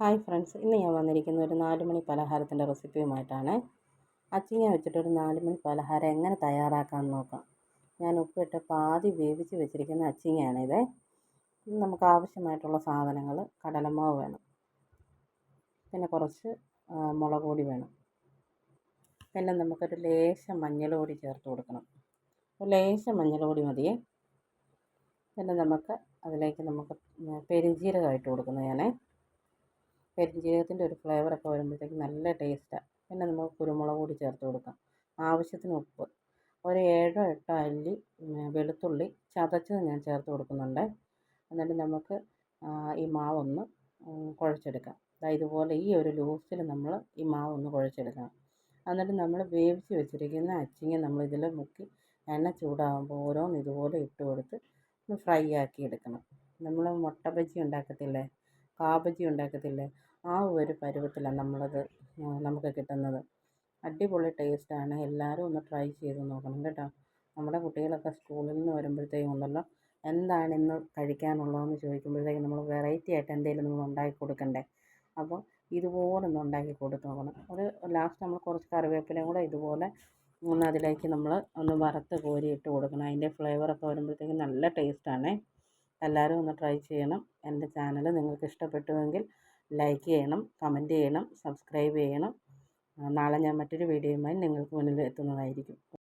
Hi friends ഇന്ന് ഞാൻ വന്നിരിക്കുന്ന ഒരു നാലുമണി പലഹാരത്തിന്റെ റെസിപ്പിയുമായിട്ടാണ്. അച്ചിങ്ങ വെച്ചിട്ടൊരു നാല് മണി പലഹാരം എങ്ങനെ തയ്യാറാക്കാമെന്ന് നോക്കാം. ഞാൻ ഉപ്പിട്ട് പാതി വേവിച്ച് വെച്ചിരിക്കുന്ന അച്ചിങ്ങയാണിത്. നമുക്ക് ആവശ്യമായിട്ടുള്ള സാധനങ്ങൾ കടലമാവ് വേണം. പിന്നെ കുറച്ച് മുളക് പൊടി വേണം. പിന്നെ നമുക്കൊരു ലേശം മഞ്ഞൾ പൊടി ചേർത്ത് കൊടുക്കണം. ഒരു ലേശം മഞ്ഞൾ പൊടി മതിയേ പിന്നെ നമുക്ക് അതിലേക്ക് നമുക്ക് പെരുംജീരകമായിട്ട് കൊടുക്കുന്നത് ഞാൻ പെരുംജീരകത്തിന്റെ ഒരു ഫ്ലേവറൊക്കെ വരുമ്പോഴത്തേക്ക് നല്ല ടേസ്റ്റാണ് പിന്നെ നമുക്ക് കുരുമുളക് കൂടി ചേർത്ത് കൊടുക്കാം. ആവശ്യത്തിന് ഉപ്പ്. ഒരു ഏഴോ എട്ടോ അല്ലി വെളുത്തുള്ളി ചതച്ചത് ഞാൻ ചേർത്ത് കൊടുക്കുന്നുണ്ട്. എന്നിട്ട് നമുക്ക് ഈ മാവൊന്ന് കുഴച്ചെടുക്കാം. ഇതുപോലെ ഈ ഒരു ലൂസിൽ നമ്മൾ ഈ മാവൊന്ന് കുഴച്ചെടുക്കണം. എന്നിട്ട് നമ്മൾ വേവിച്ച് വെച്ചിരിക്കുന്ന അച്ചിങ്ങ നമ്മൾ മുക്കി എണ്ണ ചൂടാകുമ്പോൾ ഓരോന്ന് ഇതുപോലെ ഇട്ട് കൊടുത്ത് ഒന്ന് ഫ്രൈ ആക്കി എടുക്കണം. നമ്മൾ മുട്ട ബജി ഉണ്ടാക്കത്തില്ലേ? കാ ബജി ഉണ്ടാക്കത്തില്ലേ? ആ ഒരു പരുവത്തിലാണ് നമ്മളത് നമുക്ക് കിട്ടുന്നത്. അടിപൊളി ടേസ്റ്റാണ് എല്ലാവരും ഒന്ന് ട്രൈ ചെയ്ത് നോക്കണം കേട്ടോ. നമ്മുടെ കുട്ടികളൊക്കെ സ്കൂളിൽ നിന്ന് വരുമ്പോഴത്തേക്കും ഉണ്ടല്ലോ എന്താണ് ഇന്ന് കഴിക്കാനുള്ളതെന്ന് ചോദിക്കുമ്പോഴത്തേക്കും നമ്മൾ വെറൈറ്റി ആയിട്ട് എന്തെങ്കിലും നമ്മൾ ഉണ്ടാക്കി കൊടുക്കണ്ടേ? അപ്പോൾ ഇതുപോലെ ഒന്ന് ഉണ്ടാക്കി കൊടുത്ത് നോക്കണം. ഒരു ലാസ്റ്റ് നമ്മൾ കുറച്ച് കറിവേപ്പിലയും കൂടെ ഇതുപോലെ ഒന്ന് അതിലേക്ക് നമ്മൾ ഒന്ന് വറുത്ത് കോരി ഇട്ട് കൊടുക്കണം. അതിന്റെ ഫ്ലേവറൊക്കെ വരുമ്പോഴത്തേക്കും നല്ല ടേസ്റ്റാണ് എല്ലാവരും ഒന്ന് ട്രൈ ചെയ്യണം. എന്റെ ചാനൽ നിങ്ങൾക്ക് ഇഷ്ടപ്പെട്ടുവെങ്കിൽ ലൈക്ക് ചെയ്യണം കമന്റ് ചെയ്യണം സബ്സ്ക്രൈബ് ചെയ്യണം. നാളെ ഞാൻ മറ്റൊരു വീഡിയോയുമായി നിങ്ങൾക്ക് മുന്നിൽ എത്തുന്നതായിരിക്കും.